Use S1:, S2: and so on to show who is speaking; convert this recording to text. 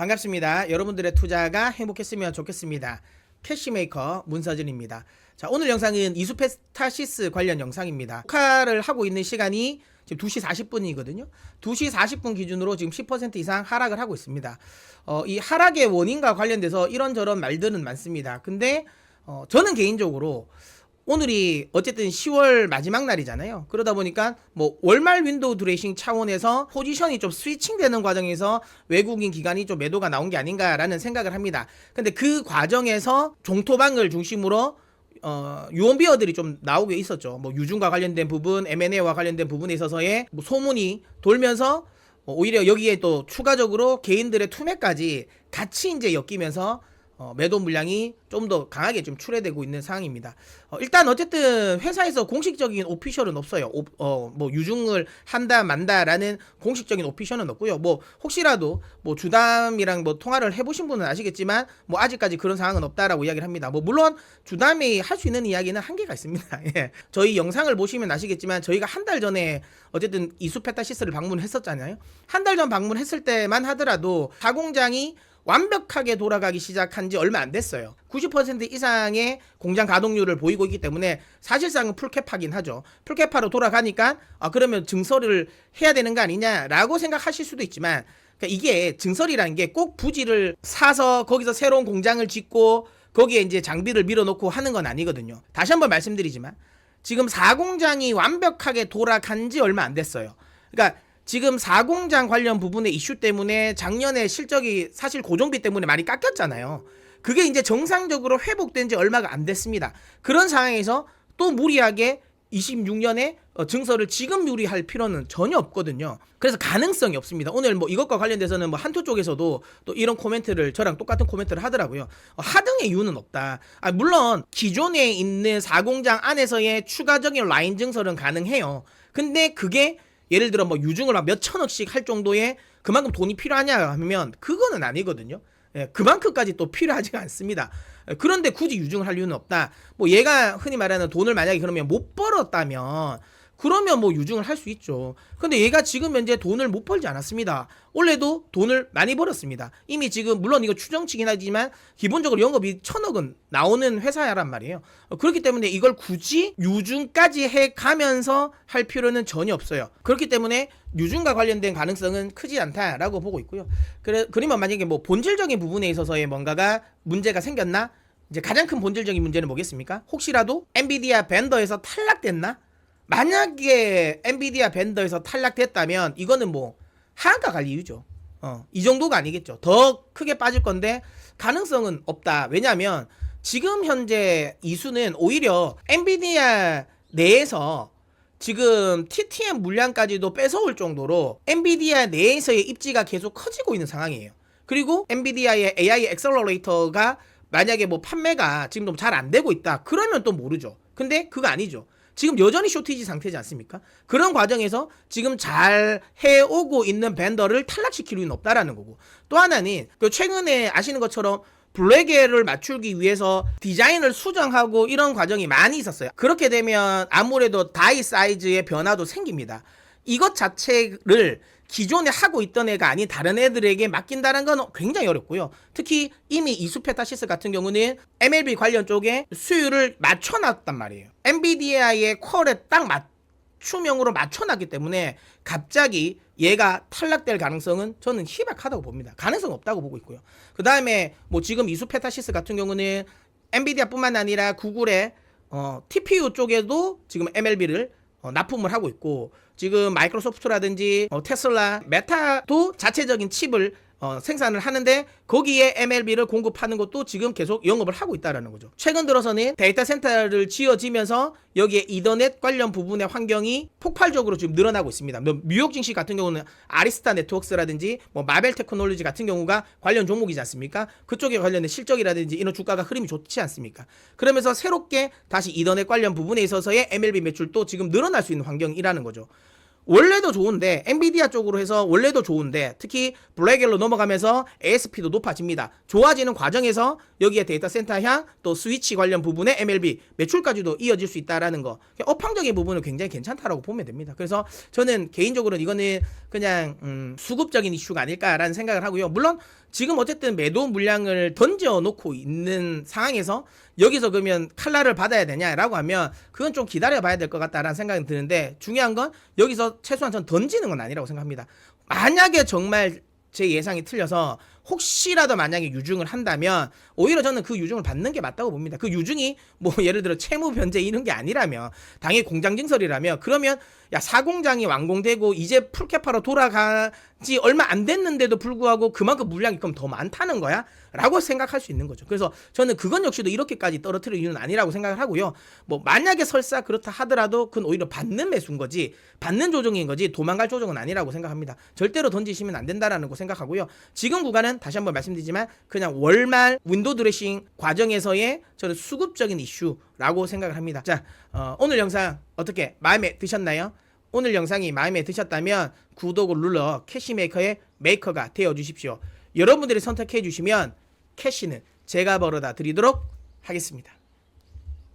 S1: 반갑습니다. 여러분들의 투자가 행복했으면 좋겠습니다. 캐시메이커 문서진입니다. 자, 오늘 영상은 이수페타시스 관련 영상입니다. 녹화를 하고 있는 시간이 지금 2시 40분이거든요. 2시 40분 기준으로 지금 10% 이상 하락을 하고 있습니다. 어, 이 하락의 원인과 관련돼서 이런저런 말들은 많습니다. 근데 어, 저는 개인적으로 오늘이 어쨌든 10월 마지막 날이잖아요. 그러다 보니까 뭐 월말 윈도우 드레싱 차원에서 포지션이 좀 스위칭되는 과정에서 외국인 기관이 좀 매도가 나온 게 아닌가라는 생각을 합니다. 근데 그 과정에서 종토방을 중심으로 어, 유언비어들이 좀 나오게 있었죠. 뭐 유중과 관련된 부분, M&A와 관련된 부분에 있어서의 뭐 소문이 돌면서 어, 오히려 여기에 또 추가적으로 개인들의 투매까지 같이 이제 엮이면서 어, 매도 물량이 좀 더 강하게 좀 출회되고 있는 상황입니다. 어, 일단 어쨌든 회사에서 공식적인 오피셜은 없어요. 오, 어, 뭐 유중을 한다 만다라는 공식적인 오피셜은 없고요. 뭐 혹시라도 뭐 주담이랑 뭐 통화를 해보신 분은 아시겠지만 뭐 아직까지 그런 상황은 없다라고 이야기를 합니다. 뭐 물론 주담이 할 수 있는 이야기는 한계가 있습니다. 예. 저희 영상을 보시면 아시겠지만 저희가 한 달 전에 어쨌든 이수페타시스를 방문했었잖아요. 한 달 전 방문했을 때만 하더라도 가공장이 완벽하게 돌아가기 시작한 지 얼마 안 됐어요. 90% 이상의 공장 가동률을 보이고 있기 때문에 사실상은 풀캡하긴 하죠. 풀캡하로 돌아가니까 아 그러면 증설을 해야 되는 거 아니냐라고 생각하실 수도 있지만 그러니까 이게 증설이라는 게 꼭 부지를 사서 거기서 새로운 공장을 짓고 거기에 이제 장비를 밀어놓고 하는 건 아니거든요. 다시 한번 말씀드리지만 지금 4공장이 완벽하게 돌아간 지 얼마 안 됐어요. 그러니까 지금 4공장 관련 부분의 이슈 때문에 작년에 실적이 사실 고정비 때문에 많이 깎였잖아요. 그게 이제 정상적으로 회복된 지 얼마가 안 됐습니다. 그런 상황에서 또 무리하게 26년에 어, 증서를 지금 유리할 필요는 전혀 없거든요. 그래서 가능성이 없습니다. 오늘 뭐 이것과 관련돼서는 뭐 한투 쪽에서도 또 이런 코멘트를 저랑 똑같은 코멘트를 하더라고요. 어, 하등의 이유는 없다. 아, 물론 기존에 있는 4공장 안에서의 추가적인 라인 증설은 가능해요. 근데 그게 예를 들어 뭐 유중을 막 몇 천 억씩 할 정도의 그만큼 돈이 필요하냐 하면 그거는 아니거든요. 예, 그만큼까지 또 필요하지가 않습니다. 예, 그런데 굳이 유중을 할 이유는 없다. 뭐 얘가 흔히 말하는 돈을 만약에 그러면 못 벌었다면 그러면 뭐 유중을 할 수 있죠. 근데 얘가 지금 현재 돈을 못 벌지 않았습니다. 올해도 돈을 많이 벌었습니다. 이미 지금 물론 이거 추정치긴 하지만 기본적으로 영업이 천억은 나오는 회사야란 말이에요. 어, 그렇기 때문에 이걸 굳이 유중까지 해 가면서 할 필요는 전혀 없어요. 그렇기 때문에 유중과 관련된 가능성은 크지 않다라고 보고 있고요. 그래, 그러면 만약에 뭐 본질적인 부분에 있어서의 뭔가가 문제가 생겼나? 이제 가장 큰 본질적인 문제는 뭐겠습니까? 혹시라도 엔비디아 벤더에서 탈락됐나? 만약에 엔비디아 벤더에서 탈락됐다면 이거는 뭐 하한가 갈 이유죠. 어, 이 정도가 아니겠죠. 더 크게 빠질 건데 가능성은 없다. 왜냐하면 지금 현재 이수는 오히려 엔비디아 내에서 지금 TTM 물량까지도 뺏어올 정도로 엔비디아 내에서의 입지가 계속 커지고 있는 상황이에요. 그리고 엔비디아의 AI 엑셀러레이터가 만약에 뭐 판매가 지금 좀 잘 안 되고 있다. 그러면 또 모르죠. 근데 그거 아니죠. 지금 여전히 쇼티지 상태지 않습니까? 그런 과정에서 지금 잘 해오고 있는 벤더를 탈락시킬 이유는 없다라는 거고 또 하나는 그 최근에 아시는 것처럼 블랙에를 맞추기 위해서 디자인을 수정하고 이런 과정이 많이 있었어요. 그렇게 되면 아무래도 다이 사이즈의 변화도 생깁니다. 이것 자체를 기존에 하고 있던 애가 아닌 다른 애들에게 맡긴다는 건 굉장히 어렵고요. 특히 이미 이수페타시스 같은 경우는 MLB 관련 쪽에 수율을 맞춰놨단 말이에요. 엔비디아의 퀄에 딱 맞춤형으로 맞춰놨기 때문에 갑자기 얘가 탈락될 가능성은 저는 희박하다고 봅니다. 가능성 없다고 보고 있고요. 그 다음에 뭐 지금 이수페타시스 같은 경우는 엔비디아뿐만 아니라 구글의 어, TPU 쪽에도 지금 MLB를 어, 납품을 하고 있고 지금 마이크로소프트라든지 어, 테슬라, 메타도 자체적인 칩을 어, 생산을 하는데 거기에 MLB를 공급하는 것도 지금 계속 영업을 하고 있다라는 거죠. 최근 들어서는 데이터 센터를 지어지면서 여기에 이더넷 관련 부분의 환경이 폭발적으로 지금 늘어나고 있습니다. 뭐 뉴욕 증시 같은 경우는 아리스타 네트워크스라든지 뭐 마벨 테크놀로지 같은 경우가 관련 종목이지 않습니까? 그쪽에 관련된 실적이라든지 이런 주가가 흐름이 좋지 않습니까? 그러면서 새롭게 다시 이더넷 관련 부분에 있어서의 MLB 매출도 지금 늘어날 수 있는 환경이라는 거죠. 원래도 좋은데 엔비디아 쪽으로 해서 원래도 좋은데 특히 블랙엘로 넘어가면서 ASP도 높아집니다. 좋아지는 과정에서 여기에 데이터 센터 향 또 스위치 관련 부분의 MLB 매출까지도 이어질 수 있다라는 거 업황적인 부분은 굉장히 괜찮다라고 보면 됩니다. 그래서 저는 개인적으로는 이거는 그냥 음, 수급적인 이슈가 아닐까라는 생각을 하고요. 물론 지금 어쨌든 매도 물량을 던져 놓고 있는 상황에서 여기서 그러면 칼날을 받아야 되냐라고 하면 그건 좀 기다려 봐야 될 것 같다라는 생각이 드는데 중요한 건 여기서 최소한 전 던지는 건 아니라고 생각합니다. 만약에 정말 제 예상이 틀려서 혹시라도 만약에 유증을 한다면 오히려 저는 그 유증을 받는 게 맞다고 봅니다. 그 유증이 뭐 예를 들어 채무 변제 이런 게 아니라면 당연히 공장 증설이라면 그러면 야 사공장이 완공되고 이제 풀캐파로 돌아가지 얼마 안 됐는데도 불구하고 그만큼 물량이 그럼 더 많다는 거야? 라고 생각할 수 있는 거죠. 그래서 저는 그건 역시도 이렇게까지 떨어뜨릴 이유는 아니라고 생각을 하고요. 뭐 만약에 설사 그렇다 하더라도 그건 오히려 받는 매수인 거지 받는 조정인 거지 도망갈 조정은 아니라고 생각합니다. 절대로 던지시면 안 된다라는 거 생각하고요. 지금 구간은 다시 한번 말씀드리지만 그냥 월말 윈도우 드레싱 과정에서의 저는 수급적인 이슈라고 생각을 합니다. 자, 어, 오늘 영상 어떻게 마음에 드셨나요? 오늘 영상이 마음에 드셨다면 구독을 눌러 캐시메이커의 메이커가 되어 주십시오. 여러분들이 선택해 주시면 캐시는 제가 벌어다 드리도록 하겠습니다.